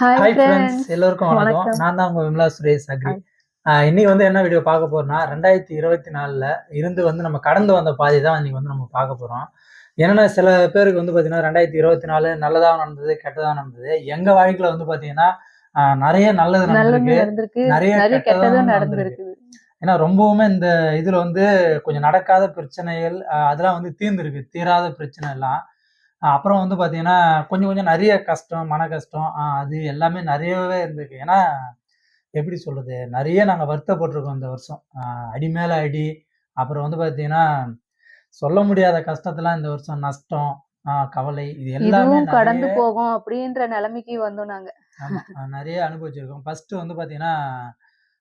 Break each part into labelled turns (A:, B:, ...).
A: Hi
B: friends எல்லோருக்கும் வணக்கம். நான் தான் உங்க விமலா சுரேஷ் அக்ரி. இன்னைக்கு வந்து என்ன வீடியோ பார்க்க போறோம்னா ரெண்டாயிரத்தி இருபத்தி நாலுல இருந்து வந்து நம்ம கடந்து வந்த பாதை தான் இன்னைக்கு வந்து நம்ம பார்க்க போறோம். என்னன்னா சில பேருக்கு வந்து பாத்தீங்கன்னா ரெண்டாயிரத்தி இருபத்தி நாலு நல்லதா நடந்தது கெட்டதா நடந்தது. எங்க வாழ்க்கையில வந்து பாத்தீங்கன்னா நிறைய நல்லது நடந்திருக்கு. நிறைய கெட்டதும் நடந்திருக்கு. ஏன்னா ரொம்பவுமே இந்த இதுல வந்து கொஞ்சம் நடக்காத பிரச்சனைகள் அதெல்லாம் வந்து தீர்ந்துருக்கு. தீராத பிரச்சனை எல்லாம் அப்புறம் வந்து பாத்தீங்கன்னா கொஞ்சம் கொஞ்சம் நிறைய கஷ்டம் மன கஷ்டம் அது எல்லாமே நிறையவே இருந்திருக்கு. ஏன்னா எப்படி சொல்றது? நிறைய நாங்க வருத்தப்பட்டிருக்கோம் இந்த வருஷம். அடி மேல அடி அப்புறம் வந்து பாத்தீங்கன்னா சொல்ல முடியாத கஷ்டத்தெல்லாம் இந்த வருஷம் நஷ்டம் ஆஹ் கவலை இது எல்லாமே
A: கடந்து போகும் அப்படின்ற நிலைமைக்கு வந்தோம் நாங்க.
B: நிறைய அனுபவிச்சிருக்கோம். ஃபர்ஸ்ட் வந்து பாத்தீங்கன்னா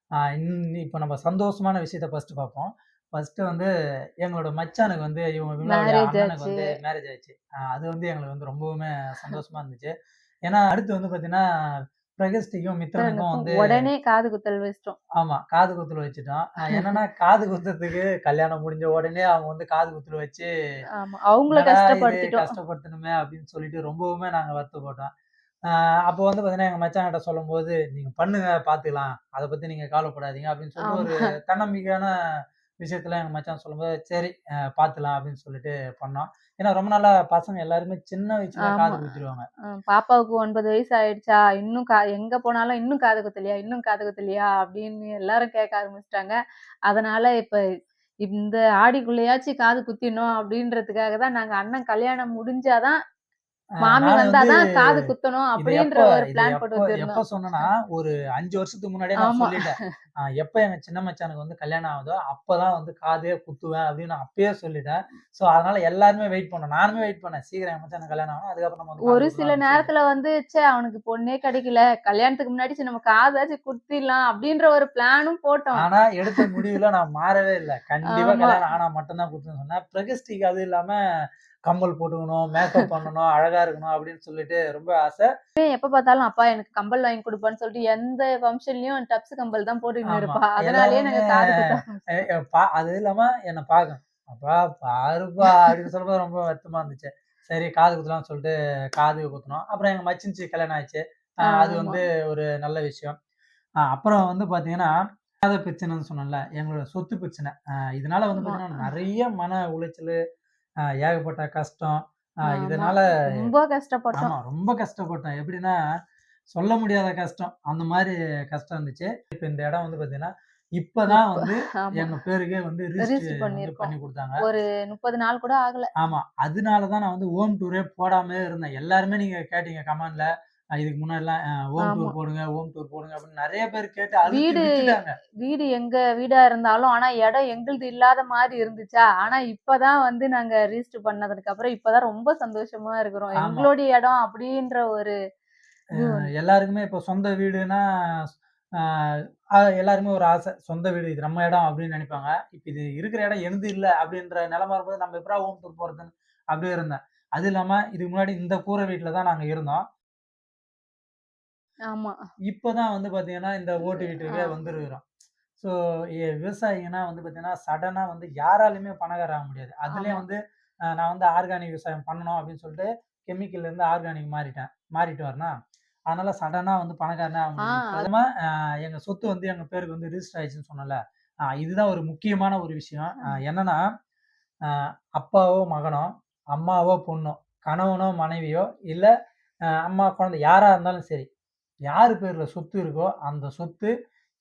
B: ஆஹ் இன்னி- இப்போ நம்ம சந்தோஷமான விஷயத்த ஃபர்ஸ்ட் பார்ப்போம். ஃபர்ஸ்ட் வந்து எங்களோட மச்சானுக்கு வந்து இவங்க அண்ணனுக்கு வந்து மேரேஜ் ஆயிடுச்சு. அது வந்து எங்களுக்கு வந்து ரொம்பவுமே சந்தோஷமா இருந்துச்சு. ஏன்னா அடுத்து வந்து பாத்தீங்கன்னா பிரகஸ்டிக்கும் மித்ரனுக்கும் வந்து
A: உடனே காது குத்தல் வச்சிட்டோம்.
B: ஆமா காது குத்துல வச்சுட்டோம். என்னன்னா காது குத்துறதுக்கு கல்யாணம் முடிஞ்ச உடனே அவங்க வந்து காது குத்துல வச்சு
A: அவங்கள கஷ்டப்படுத்திட்டோம்.
B: கஷ்டப்படுத்தணுமே அப்படின்னு சொல்லிட்டு ரொம்பவுமே நாங்க வருத்தப்பட்டோம். அப்போ வந்து பாத்தீங்கன்னா எங்க மச்சான் கிட்ட சொல்லும் போது நீங்க பண்ணுங்க பாத்துக்கலாம். அதை பத்தி நீங்க கவலைப்படாதீங்க. அப்படின்னு சொல்லிட்டு ஒரு தன்னம்பிக்கையான விஷயத்துல எங்க மச்சான் சொல்லும்போது சரி பாத்துக்கலாம் அப்படின்னு சொல்லிட்டு பண்ணோம். ஏன்னா ரொம்ப நாளா பசங்க எல்லாருமே சின்ன வயசுல காது குத்திடுவாங்க.
A: பாப்பாவுக்கு ஒன்பது வயசு ஆயிடுச்சா? இன்னும் கா எங்க போனாலும் இன்னும் காது குத்தலையா? இன்னும் காது குத்தலையா? அப்படின்னு எல்லாரும் கேட்க ஆரம்பிச்சிட்டாங்க. அதனால இப்ப இந்த ஆடிக்குள்ளேயாச்சும் காது குத்திடணும் அப்படின்றதுக்காக தான் நாங்க அண்ணன் கல்யாணம் முடிஞ்சாதான் மாமி வந்தாதான் காது குத்தணும் அப்படின்ற ஒரு பிளான் போட்டு
B: எப்ப சொன்னேன்னா ஒரு அஞ்சு வருஷத்துக்கு முன்னாடியே நான் சொல்லிட்டேன். எப்ப எங்க சின்ன மச்சானுக்கு வந்து கல்யாணம் ஆகுதோ அப்பதான் வந்து காதே குத்துவேன் அப்படின்னு நான் அப்பயே சொல்லிட்டேன். சோ அதனால எல்லாருமே வெயிட் பண்ணோம். நானுமே வெயிட் பண்ணேன். சீக்கிரம் எங்க மச்சானுக்கு கல்யாணம் ஆகணும். அதுக்கப்புறம்
A: ஒரு சில நேரத்துல வந்து ச்சே அவனுக்கு பொண்ணே கிடைக்கல. கல்யாணத்துக்கு முன்னாடி நம்ம காதாச்சும் குத்திடலாம் அப்படின்ற ஒரு பிளானும் போட்டோம்.
B: ஆனா எடுத்த முடிவுல நான் மாறவே இல்லை. கண்டிப்பா கல்யாணம் ஆனா மட்டும்தான் குத்துன்னு சொன்னேன். பிரகஸ்டிக்கு அது இல்லாம கம்மல் போட்டுக்கணும் மேக்கப் பண்ணணும் அழகா இருக்கணும் அப்படின்னு சொல்லிட்டு ரொம்ப ஆசை.
A: எப்ப பார்த்தாலும் அப்பா எனக்கு கம்பல் வாங்கி கொடுப்பான்னு சொல்லிட்டு எந்த ஃபங்க்ஷன்லயும் டப்ஸ் கம்பல் தான் போட்டுக்கிட்டு இருப்பா. அதனாலயே நாங்க
B: அது இல்லாம என்ன பார்க்கணும் அப்பா பாருப்பா அப்படின்னு சொல்லும்போது ரொம்ப வருத்தமா இருந்துச்சு. சரி காது குத்தலாம்னு சொல்லிட்டு காது குத்தணும். அப்புறம் எங்க மச்சின்ச்சி கல்யாணம் ஆயிடுச்சு. அது வந்து ஒரு நல்ல விஷயம். அப்புறம் வந்து பாத்தீங்கன்னா பிரச்சனைன்னு சொன்னேன்ல எங்களோட சொத்து பிரச்சனை. இதனால வந்து பாத்தீங்கன்னா நிறைய மன உளைச்சல் ஏகப்பட்ட கஷ்டம். இதனால
A: ரொம்ப கஷ்டப்பட்டோம்.
B: ரொம்ப கஷ்டப்பட்டேன் எப்படின்னா சொல்ல முடியாத கஷ்டம். அந்த மாதிரி கஷ்டம் இருந்துச்சு. இப்ப இந்த இடம் வந்து பாத்தீங்கன்னா இப்பதான்
A: இப்ப
B: வந்து எங்க பேருக்கே வந்து பண்ணி கொடுத்தாங்க.
A: ஒரு முப்பது நாள் கூட ஆகல.
B: ஆமா. அதனாலதான் நான் வந்து ஹோம் டூரே போடாமலே இருந்தேன். எல்லாருமே நீங்க கேட்டீங்க கமெண்ட்ல இதுக்கு முன்னாடிலாம் ஹோம்
A: ஆமா.
B: டூர் போடுங்க ஹோம் டூர் போடுங்க அப்படின்னு நிறைய பேர் கேட்டு
A: வீடு வீடு எங்க வீடா இருந்தாலும் ஆனா இடம் எங்களுது இல்லாத மாதிரி இருந்துச்சா? ஆனா இப்பதான் வந்து நாங்க ரிஜிஸ்டர் பண்ணதுக்கு அப்புறம் இப்பதான் ரொம்ப சந்தோஷமா இருக்கிறோம். எங்களுடைய இடம் அப்படின்ற ஒரு
B: எல்லாருக்குமே இப்போ சொந்த வீடுனா எல்லாருமே ஒரு ஆசை. சொந்த வீடு இது நம்ம இடம் அப்படின்னு நினைப்பாங்க. இப்போ இது இருக்கிற இடம் எனது இல்லை அப்படின்ற நிலைமை வரும்போது நம்ம எப்படா ஹோம் டூர் போறதுன்னு அப்படியே இருந்தேன். அது இல்லாம இதுக்கு முன்னாடி இந்த கூரை வீட்டில் தான் நாங்க இருந்தோம்.
A: ஆமா.
B: இப்பதான் வந்து பாத்தீங்கன்னா இந்த ஓட்டு வீட்டுக்கே வந்துருக்கிறோம் ஸோ விவசாயிங்கன்னா வந்து பாத்தீங்கன்னா சடனா வந்து யாராலுமே பணக்கார ஆக முடியாது. அதுலயும் வந்து நான் வந்து ஆர்கானிக் விவசாயம் பண்ணணும் அப்படின்னு சொல்லிட்டு கெமிக்கல்ல இருந்து ஆர்கானிக் மாறிட்டேன். மாறிட்டு வரேனா? அதனால சடனா வந்து பணக்காரனே ஆக
A: ஆ
B: முடியாது இப்போ
A: அது-
B: அதுமா எங்க சொத்து வந்து எங்க பேருக்கு வந்து ரிஜிஸ்டர் ஆயிடுச்சுன்னு சொன்னல இதுதான் ஒரு முக்கியமான ஒரு விஷயம். என்னன்னா அப்பாவோ மகனோ அம்மாவோ பொண்ணோ கணவனோ மனைவியோ இல்ல அம்மா குழந்தை யாரா இருந்தாலும் சரி யார் பேர்ல சொத்து இருக்கோ அந்த சொத்து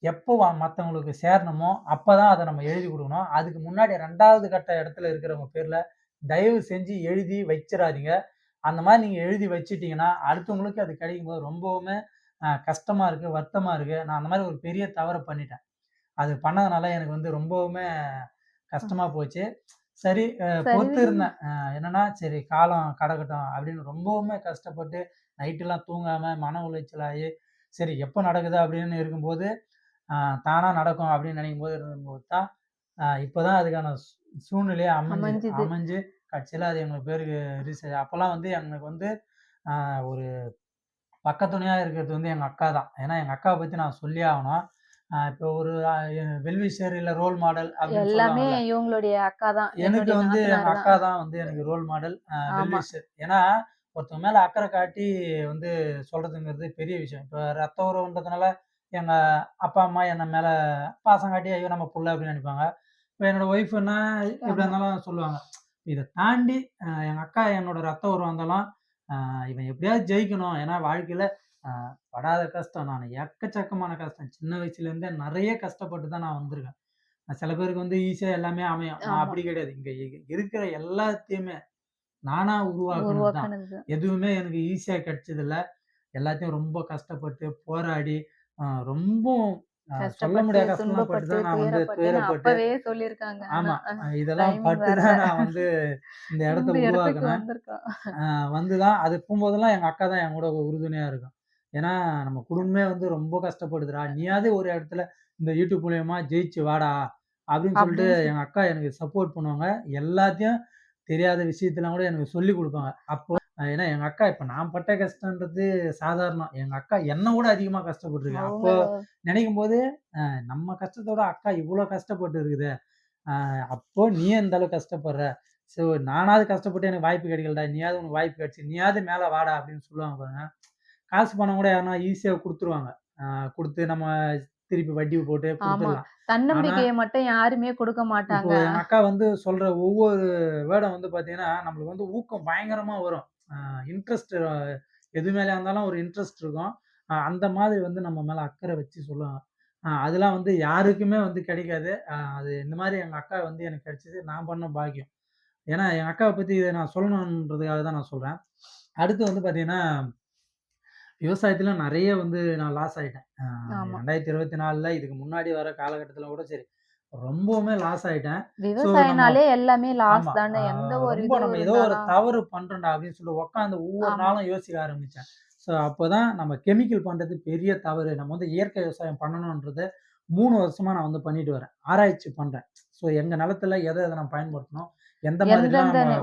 B: எப்போ மத்தவங்களுக்கு சேரணுமோ அப்பதான் அதை நம்ம எழுதி கொடுக்கணும். அதுக்கு முன்னாடி ரெண்டாவது கட்ட இடத்துல இருக்கிறவங்க பேர்ல தயவு செஞ்சு எழுதி வச்சிடாதீங்க. அந்த மாதிரி நீங்க எழுதி வச்சிட்டீங்கன்னா அடுத்தவங்களுக்கு அது கிடைக்கும் போது ரொம்பவுமே அஹ், கஷ்டமா இருக்கு வருத்தமா இருக்கு. நான் அந்த மாதிரி ஒரு பெரிய தவறை பண்ணிட்டேன். அது பண்ணதுனால எனக்கு வந்து ரொம்பவுமே கஷ்டமா போச்சு. சரி பொறுத்து இருந்தேன் என்னன்னா சரி காலம் கடக்கட்டும் அப்படின்னு ரொம்பவுமே கஷ்டப்பட்டு நைட்டெல்லாம் தூங்காம மன உளைச்சலாகி சரி எப்போ நடக்குது அப்படின்னு இருக்கும்போது ஆஹ், தானா நடக்கும் அப்படின்னு நினைக்கும் போது இருக்கும்போது தான் ஆஹ், இப்போதான் அதுக்கான சூழ்நிலையே அமைஞ்சுது அமைஞ்சு கடைசியில் அது எங்களுக்கு பேருக்கு ரீசேஜ் அப்போல்லாம் வந்து எங்களுக்கு வந்து ஒரு பக்கத்துணையா இருக்கிறது வந்து எங்க அக்கா தான். ஏன்னா எங்க அக்காவ பத்தி நான் சொல்லியே ஆகணும். இப்போ ஒரு அ வெல் விஷர் இல்ல ரோல் மாடல்
A: எல்லாமே. இவங்களுடைய அக்கா தான்
B: எனக்கு வந்து எங்க அக்கா
A: தான்
B: தான் வந்து எனக்கு ரோல் மாடல். அ வெல்
A: ஆமா
B: விஷர். ஏன்னா ஒருத்தவங்க மேல அக்கறை காட்டி வந்து சொல்றதுங்கிறது பெரிய விஷயம். இப்ப ரத்த உறவுன்றதுனால எங்க அப்பா, அம்மா என்ன மேல பாசம் காட்டி, ஐயோ! நம்ம புள்ள அப்படின்னு நெனைப்பாங்க. இப்ப என்னோட ஒய்ஃப்ன்னா எப்படியா
A: ஆமா.
B: இருந்தாலும் சொல்லுவாங்க. இத தாண்டி அ எங்க அக்கா என்னோட ரத்த உறவா இருந்தாலும், இவன் எப்படியாவது ஜெயிக்கணும். ஏன்னா வாழ்க்கையில படாத கஷ்டம் நானு எக்கச்சக்கமான கஷ்டம். சின்ன வயசுலேருந்தே நெறைய கஷ்டப்பட்டு தான் நான் வந்திருக்கேன். சில பேருக்கு வந்து ஈஸியா எல்லாமே அமையும். அப்படி கிடையாது. இங்க இருக்கிற எல்லாத்தையுமே நானா உருவாக்குனது. எதுவுமே எனக்கு ஈஸியா கிடைச்சதில்ல. எல்லாத்தையும் ரொம்ப கஷ்டப்பட்டு, போராடி, அ சொல்ல
A: கஷ்டப்பட்டு,
B: முடியாத கஷ்டம்லாம் பட்டு
A: துன்பப்பட்டு,
B: தான் நான் வந்து துயரப்பட்டு ஆமா. இதெல்லாம் பட்டு. தான் நான் வந்து இந்த இடத்த உருவாக்குனேன்.
A: வந்திருக்கோம்.
B: அ வந்து தான் அது போம்போதெல்லாம் எங்க அக்கா தான் என் கூட உறுதுணையா இருக்கும். ஏன்னா, நம்ம குடும்பமே வந்து ரொம்ப கஷ்டப்படுதுடா. நீயாவது ஒரு இடத்துல இந்த யூடியூப் மூலியமா ஜெயிச்சு வாடா! அப்படின்னு சொல்லிட்டு எங்க அக்கா எனக்கு சப்போர்ட் பண்ணுவாங்க. எல்லாத்தையும் தெரியாத விஷயத்தலாம் கூட எனக்கு சொல்லிக் குடுப்பாங்க. அப்போ ஏன்னா எங்க அக்கா இப்ப நான் பட்ட கஷ்டன்றது சாதாரணம். எங்க அக்கா என்ன விட அதிகமா கஷ்டப்பட்டுருக்கு.
A: அவங்க
B: அப்போ நினைக்கும்போது, அ நம்ம கஷ்டத்தோட அக்கா இவ்ளோ கஷ்டப்பட்டு இருக்குதே! அப்போ நீ ஏன் இந்த அளவுக்கு கஷ்டப்படுற? ஸோ நானாவது கஷ்டப்பட்டு எனக்கு வாய்ப்பு கிடைக்கலடா! நீயாவது உனக்கு வாய்ப்பு கிடைச்சு நீயாவது மேல வாடா! அப்படின்னு சொல்லுவாங்க பாருங்க. காசு பணம் கூட யாருனா ஈஸியா குடுத்துருவாங்க. குடுத்து நம்ம திருப்பி வட்டி போட்டு
A: தன்னம்பிக்கைய மட்டும் யாருமே குடுக்க மாட்டாங்க.
B: அக்கா வந்து சொல்ற ஒவ்வொரு வேர்டும் வந்து பார்த்தீங்கன்னா, நம்மளுக்கு வந்து ஊக்கம் பயங்கரமா வரும். இன்ட்ரெஸ்ட் எது மேலயா இருந்தாலும் ஒரு இன்ட்ரெஸ்ட் இருக்கும். அந்த மாதிரி வந்து நம்ம மேல அக்கறை வச்சு சொல்லுவாங்க. அதெல்லாம் வந்து யாருக்குமே வந்து கிடைக்காது. அது இந்த மாரி எங்க அக்கா வந்து எனக்கு கிடைச்சது நான் பண்ண பாக்கியம். ஏன்னா, எங்க அக்காவ பத்தி இத நான் சொல்லணுன்றதுக்காக தான் நான் சொல்றேன். அடுத்து வந்து பார்த்தீங்கன்னா, விவசாயத்தில நெறைய வந்து நான் லாஸ் ஆயிட்டேன். அ
A: ஆமா.
B: 2024ல இதுக்கு முன்னாடி வர காலகட்டத்தில கூட சரி, ரொம்பவுமே லாஸ் ஆயிட்டேன்.
A: விவசாயம்னாலே எல்லாமே லாஸ்
B: ஆமா.
A: தானே. எந்த ஒரு
B: ரொம்ப நம்ம ஏதோ ஒரு
A: இருந்தாலும்
B: தவறு பண்றோம்டா அப்படின்னு சொல்லி உட்காந்து ஒவ்வொரு
A: ஆமா.
B: நாளும் யோசிக்க ஆரம்பிச்சேன். ஸோ அப்பதான் நம்ம கெமிக்கல் பண்றது பெரிய தவறு. நம்ம வந்து இயற்கை விவசாயம் பண்ணணும்ன்றத 3 வருஷமா நான் வந்து பண்ணிட்டு வரேன். ஆராய்ச்சி பண்றேன். ஸோ எங்க நிலத்துல எத எத நம்ம பயன்படுத்தணும்? எந்த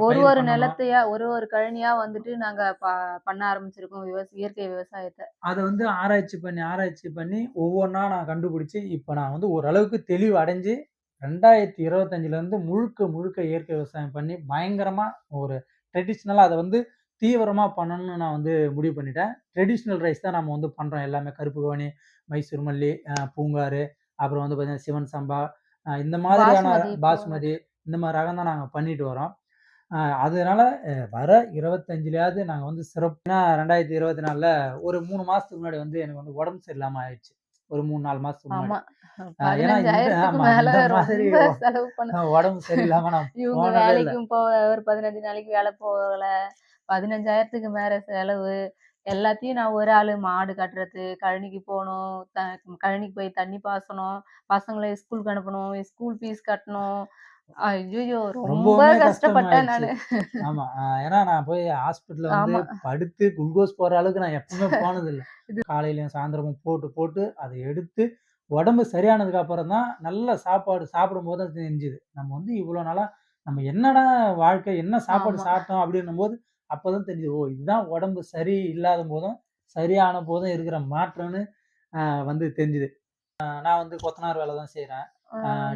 A: ஒரு ஒரு? நிலத்தையா ஒரு ஒரு கழனியா வந்துட்டு நாங்க பண்ண ஆரம்பிச்சிருக்கோம் இயற்கை விவசாயத்த.
B: அத வந்து ஆராய்ச்சி பண்ணி, ஆராய்ச்சி பண்ணி ஒவ்வொன்னா நான் கண்டுபிடிச்சு, இப்ப நான் வந்து ஓரளவுக்கு தெளிவு அடைஞ்சு 2025லேருந்து முழுக்க, முழுக்க இயற்கை விவசாயம் பண்ணி பயங்கரமா ஒரு ட்ரெடிஷ்னலா அத வந்து தீவிரமா பண்ணணும்னு நான் வந்து முடிவு பண்ணிட்டேன். ட்ரெடிஷ்னல் ரைஸ் தான் நம்ம வந்து பண்றோம் எல்லாமே. கருப்பு கவுனி, மைசூர் மல்லி, பூங்காறு, அப்புறம் வந்து பார்த்தீங்கன்னா, சிவன் சம்பா, இந்த மாதிரியான
A: பாஸ்மதி
B: இந்த மாரி ரகம் தான் நாங்க பண்ணிட்டு வரோம். அதனால வர 25லயாவது நாங்க வந்து சிறப்புனா 2024ல ஒரு 3 மாசத்துக்கு முன்னாடி வந்து எனக்கு வந்து உடம்பு சரியில்லாம ஆயிடுச்சு. ஒரு 3, 4 மாசத்துக்கு முன்னாடி.
A: ஆமா.
B: அ ஏன்னா இந்த
A: 15,000க்கு
B: ஆமா
A: மேல
B: இந்த மாதிரி
A: ரொம்ப
B: ஒ
A: செலவு பண்ண
B: உடம்பு சரியில்லாம நான்
A: இவங்க. வேலைக்கும் போக ஒரு 15 நாளைக்கு வேல போகல. 15,000க்கு மேல செலவு. எல்லாத்தையும் நான் ஒரு ஆளு மாடு கட்டுறது, கழனிக்கு போணும், த கழனிக்கு போய் தண்ணி பாய்ச்சணும், பசங்கள ஸ்கூலுக்கு அனுப்பணும், ஸ்கூல் ஃபீஸ் கட்டணும். ஐய்யய்யோ! ரொம்ப கஷ்டப்பட்டேன். நானு.
B: ஆமா. ஏன்னா நான் போய் ஹாஸ்பிட்டல்ல வந்து. படுத்து குளுக்கோஸ் போடுற அளவுக்கு நான் எப்பவுமே போனதில்ல.
A: இது
B: காலையிலயும் சாயந்தரமும் போட்டு, போட்டு அத எடுத்து உடம்பு சரியானதுக்கு அப்புறம் தான் நல்ல சாப்பாடு சாப்பிடும்போது தான் தெரிஞ்சுது. நம்ம வந்து இவ்வளோ நாளா நம்ம என்னடா வாழ்க்கை, என்ன சாப்பாடு. சாப்பிட்டோம் அப்படின்னும்போது, அப்பதான் தெரிஞ்சது. ஓ! இதுதான் உடம்பு சரி இல்லாத போதும், சரியான போதும் இருக்கிற மாற்றம்னு வந்து தெரிஞ்சுது. நான் வந்து கொத்தனார் வேலை தான் செய்றேன்.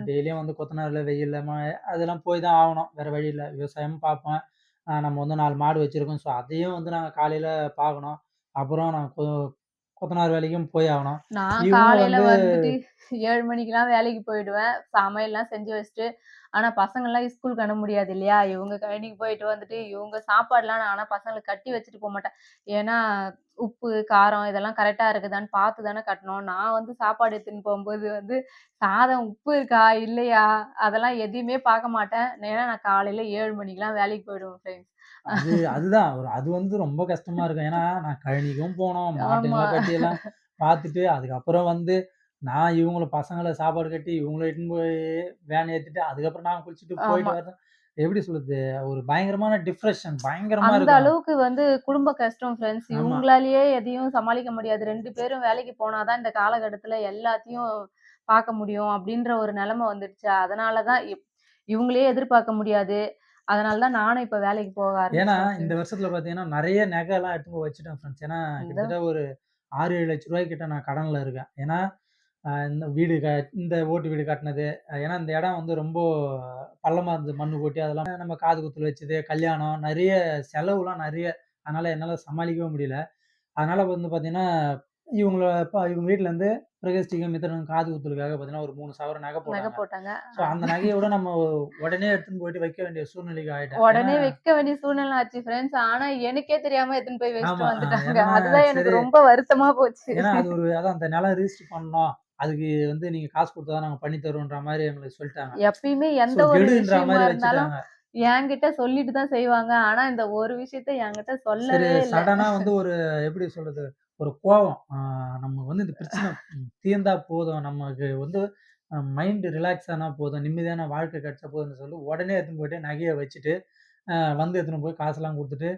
B: டெய்லியும் வந்து கொத்தனார்ல வெயில்ல, மழை அதெல்லாம் போய் தான் ஆவணும். வேற வழி இல்ல. விவசாயமும் பார்ப்பேன். நம்ம வந்து 4 மாடு வச்சிருக்கோம். ஸோ அதையும் வந்து நாங்க காலையில பார்க்கணும். அப்புறம் நான் கொ கொத்தனார் வேலைக்கும் போய் ஆவணும்.
A: நான்
B: இவங்க
A: காலையில
B: வந்து
A: வந்துட்டு 7 மணிக்கெல்லாம் வேலைக்கு போயிடுவேன். சமையல்லாம் செஞ்சு வச்சுட்டு, ஆனா பசங்கலாம் ஸ்கூலுக்கு அனுப்ப முடியாது இல்லையா? இவங்க கழனிக்கு போயிட்டு வந்துட்டு, இவங்க சாப்பாடுலாம் நான் ஆனா பசங்களுக்கு கட்டி வச்சுட்டு போமாட்டேன். ஏன்னா, உப்பு, காரம் இதெல்லாம் கரெக்ட்டா இருக்குதான்னு பார்த்து தானே கட்டணும். நான் வந்து சாப்பாடு எடுத்துன்னு போம்போது வந்து, சாதம் உப்பு இருக்கா? இல்லையா? அதெல்லாம் எதையுமே பார்க்க மாட்டேன். ஏன்னா நான் காலையில 7 மணிக்கெல்லாம் வேலைக்கு போயிடுவேன் ஃப்ரெண்ட்ஸ்.
B: அது அதுதான். ஒரு அது வந்து ரொம்ப கஷ்டமா இருக்கும். ஏன்னா, நான் கழனிக்கும் போணும்.
A: ஆமா.
B: மாட்டுங்கள கட்டியெல்லாம் பார்த்துட்டு, அதுக்கப்புறம் வந்து நான் இவங்கள பசங்கள சாப்பாடு கட்டி, இவங்கள இட்டுன்னு போய் வேன் ஏத்திட்டு, அதுக்கப்புறம் நான் குளிச்சுட்டு போயிட்டு
A: ஆமா.
B: எப்படி சொல்றது? ஒரு பயங்கரமான டிப்ரஷன் பயங்கரமா
A: அந்த. அளவுக்கு வந்து குடும்ப கஷ்டம் ஃப்ரெண்ட்ஸ். இவங்களாலேயே எதையும் சமாளிக்க முடியாது. 2 பேரும் வேலைக்கு போனா தான் இந்த காலகட்டத்தில எல்லாத்தையும் பார்க்க முடியும் அப்டின்ற ஒரு நெலைம வந்துடுச்சு. அதனால தான் இப் இவங்களையே எதிர்பார்க்க முடியாது. அதனால தான் நானும் இப்ப வேலைக்கு போக
B: ஏன்னா, இந்த. வருஷத்துல பார்த்தீங்கன்னா, நெறைய நகைலாம் எடுத்துன்னு போய் வச்சுட்டேன் ஃப்ரெண்ட்ஸ். ஏன்னா, கிட்டத்தட்ட ஒரு 6, 7 லட்ச ரூபாய் கிட்ட நான் கடன்ல இருக்கேன். ஏன்னா, அ இந்த வீடு க இந்த ஓட்டு வீடு கட்டுனது. ஏன்னா, இந்த இடம் வந்து ரொம்ப பள்ளமா இருந்தது. மண்ணு கொட்டி அதெல்லாம் நம்ம காது குத்துல வச்சது, கல்யாணம் நெறைய செலவுலாம் நெறைய அதனால என்னால சமாளிக்கவே முடியல. அதனால வந்து பார்த்தீங்கன்னா, இவங்கள இப்ப இவங்க வீட்லருந்து பிரகஸ்டிக்கும், மித்ரனும் காது குத்தலுக்காக பார்த்தீங்கன்னா, ஒரு 3 சவரன் நகை
A: நகை
B: போட்டாங்க.
A: போட்டாங்க.
B: ஸோ அந்த நகைய விட நம்ம உடனே எடுத்துன்னு போயிட்டு வைக்க வேண்டிய சூழ்நிலைக்கு ஆயிட்டேன்.
A: உடனே வைக்க வேண்டிய சூழ்நிலை ஆச்சு ஃப்ரெண்ட்ஸ். ஆனா எனக்கே தெரியாம எடுத்துன்னு போய்
B: ஆமா.
A: வச்சுட்டு
B: அ
A: வந்துட்டாங்க. அதுதான் எனக்கு
B: சரி
A: ரொம்ப வருத்தமா போச்சு.
B: ஏன்னா அது ஒரு அதான் அந்த நிலம் ரிஜிஸ்டர் பண்ணணும். அதுக்கு வந்து நீங்க காசு குடுத்தா நாங்க பண்ணி தருவோன்ற மாரி எங்களுக்கு சொல்ட்டாங்க.
A: எப்பயுமே எந்த ஒரு விஷயமா இருந்தாலும். என்கிட்ட சொல்லிட்டு தான் செய்வாங்க. ஆனா இந்த ஒரு விஷயத்த என்கிட்ட சொல்லவே.
B: சடனா வந்து ஒரு எப்படி சொல்றது? ஒரு கோவம். ஆ நம்ம வந்து இந்த பிரச்சனை தீர்ந்தா போதும். நமக்கு வந்து மைண்ட் ரிலாக்ஸ் ஆனா போதும். நிம்மதியான வாழ்க்கை கிடைச்சா போதும்ன்னு சொல்லி உடனே எடுத்துன்னு போயிட்டு நகைய வச்சுட்டு, வந்து எடுத்துன்னு போய் காசெல்லாம் குடுத்துட்டு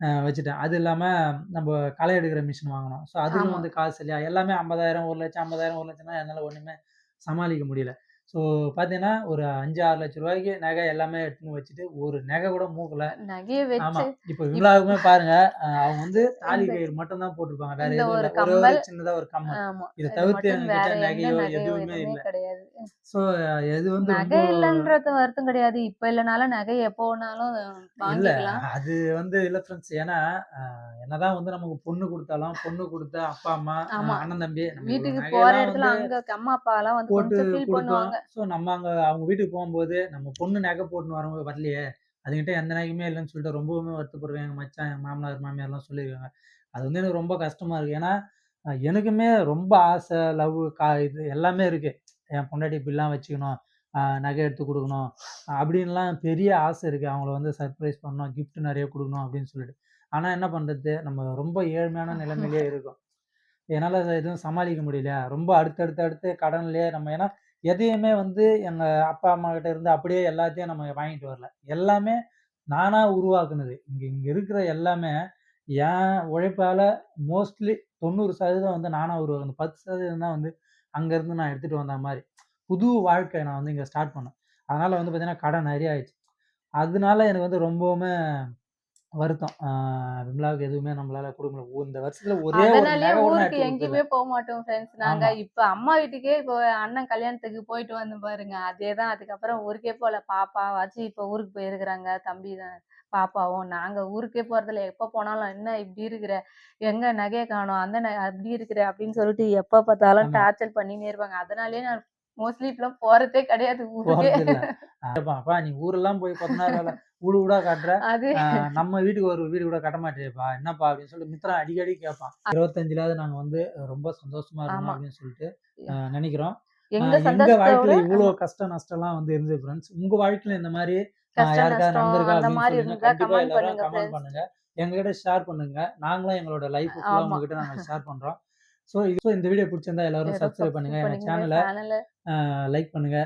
B: அ வச்சுட்டேன். அது இல்லாம நம்ப களை எடுக்கிற மிஷின் வாங்குனோம். ஸோ அதுக்கும்
A: ஆமா.
B: வந்து காசு இல்லையா? எல்லாமே 50,000 1,00,000 50,000 1,00,000னா என்னால ஒண்ணுமே சமாளிக்க முடியல. ஸோ பார்த்தீங்கன்னா, ஒரு 5, 6 லட்ச ரூபாய்க்கு நகை எல்லாமே எடுத்துன்னு வச்சுட்டு, ஒரு நகை கூட மூக்கல.
A: நகைய
B: ஆமா. இப்ப
A: இப்
B: விமலாவுக்குமே பாருங்க, அவங்க வந்து தாலி கயிறு மட்டும் தான் போட்டுருப்பாங்க. வேற எதுவும்
A: ஒரு
B: சின்னதா ஒரு கம்மல். இத தவிர்த்து
A: எந்த
B: நகையோ எதுவுமே இல்ல.
A: கிடையாது.
B: ஸோ இது வந்து
A: நகை இல்லன்றது வருத்தம் கிடையாது. இப்ப இல்லனாலும் நகை எப்போ வேணாலும்
B: இல்ல. அது வந்து இல்ல ஃப்ரெண்ட்ஸ். ஏன்னா, என்னதான் வந்து நமக்கு பொண்ணு குடுத்தாலும், பொண்ணு குடுத்த அப்பா, அம்மா. அண்ணன், தம்பி
A: வீட்டுக்கு போற இடத்துல அங்க அம்மா, அப்பாலாம் வந்து
B: போட்டு குடுத்தோம். ஸோ நம்ம அங்க அவங்க வீட்டுக்கு போம்போது, நம்ம பொண்ணு நகை போட்டுன்னு வரவங்க வரலையே! அதுகிட்ட எந்த நகையுமே இல்லன்னு சொல்லிட்டு ரொம்பவுமே வருத்தப்படுவேன். எங்க மச்சான், எங்க மாமனார், மாமியார்லாம் சொல்லியிருக்காங்க. அது வந்து எனக்கு ரொம்ப கஷ்டமா இருக்கு. ஏன்னா, எனக்குமே ரொம்ப ஆசை, லவ் கா இது எல்லாமே இருக்கு. என் பொண்டாட்டி இப்படிலாம் வச்சுக்கணும். நகை எடுத்து குடுக்கணும். அப்படின்லாம் பெரிய ஆசை இருக்கு. அவங்கள வந்து சர்ப்ரைஸ் பண்ணணும். கிஃப்ட் நெறைய குடுக்கணும் அப்படின்னு சொல்லிட்டு. ஆனா என்ன பண்றது? நம்ம ரொம்ப ஏழ்மையான நிலைமையிலேயே இருக்கோம். என்னால எதுவும் சமாளிக்க முடியல. ரொம்ப அடுத்து, அடுத்து, அடுத்து கடன்லயே நம்ம ஏன்னா எதையுமே வந்து எங்க அப்பா, அம்மா கிட்ட இருந்து அப்படியே எல்லாத்தையும் நம்ம வாங்கிட்டு வரல. எல்லாமே நானா உருவாக்குனது. இங்க இங்க இருக்கிற எல்லாமே என் உழைப்பால மோஸ்ட்லி 90% வந்து நானா உருவாக்குனது. 10% தான் வந்து அங்கேருந்து நான் எடுத்துட்டு வந்த மாதிரி புது வாழ்க்கை நான் வந்து இங்க ஸ்டார்ட் பண்ணேன். அதனால வந்து பார்த்தீங்கன்னா, கடன் நிறைய ஆயிடுச்சு. அதனால எனக்கு வந்து ரொம்பவுமே வருத்தம். விமலாவுக்கு எதுவுமே நம்மளால குடுக்க முடியல. இந்த வருஷத்துல ஒரே நான்
A: ஊருக்கு. எங்கேயுமே போமாட்டோம் ஃப்ரெண்ட்ஸ். நாங்க. இப்ப அம்மா வீட்டுக்கே இப்போ அண்ணன் கல்யாணத்துக்கு போயிட்டு வந்தோம் பாருங்க. அதேதான் அதுக்கப்புறம் ஊருக்கே போல. பாப்பாவாச்சும் இப்ப ஊருக்கு போயிருக்கிறாங்க. தம்பி தான் பாப்பாவும். நாங்க ஊருக்கே போறதில்ல. எப்ப போனாலும் "என்ன இப்படி இருக்கிற? எங்க நகைய காணோம்? அந்த அப்படி இருக்கிற" அப்படின்னு சொல்லிட்டு எப்ப பார்த்தாலும். டார்ச்சர் பண்ணின்னே இருப்பாங்க. அதனாலயே நான் மோஸ்ட்லி இப்பலாம் போறதே கிடையாது
B: "அப்பா நீ ஊரெல்லாம் போய் கொத்தனார் வேல வீடு வீடா காட்டுற. நம்ம வீட்டுக்கு ஒரு வீடு கூட கட்ட மாட்றியேப்பா! என்னப்பா?" அப்படின்னு சொல்லிட்டு மித்ரன் அடிக்கடி கேட்பான். 25லாவது நாங்க வந்து ரொம்ப சந்தோஷமா இருக்கணும்
A: ஆமா.
B: அப்படின்னு சொல்லிட்டு நெனைக்கிறோம்.
A: எங்க
B: வாழ்க்கையில
A: ஆமா.
B: கஷ்ட நஷ்டம்லாம் வந்து இருந்தது ஃப்ரெண்ட்ஸ். உங்க வாழ்க்கையில இந்த
A: கஷ்டம்,
B: யாருக்காவது
A: நஷ்டம்
B: நடந்திருக்கா அப்படின்னு கண்டிப்பா
A: கமெண்ட்
B: எல்லாரும்
A: பண்ணுங்க
B: கமெண்ட். பண்ணுங்க. எங்ககிட்ட ஷேர் பண்ணுங்க. நாங்களும் எங்களோட லைஃப். உங்ககிட்ட நாங்க ஷேர் பண்றோம். ஸோ இது இந்த வீடியோ புடிச்சிருந்தா எல்லாரும் சப்ஸ்கிரைப் பண்ணுங்க. சேனல லைக் பண்ணுங்க.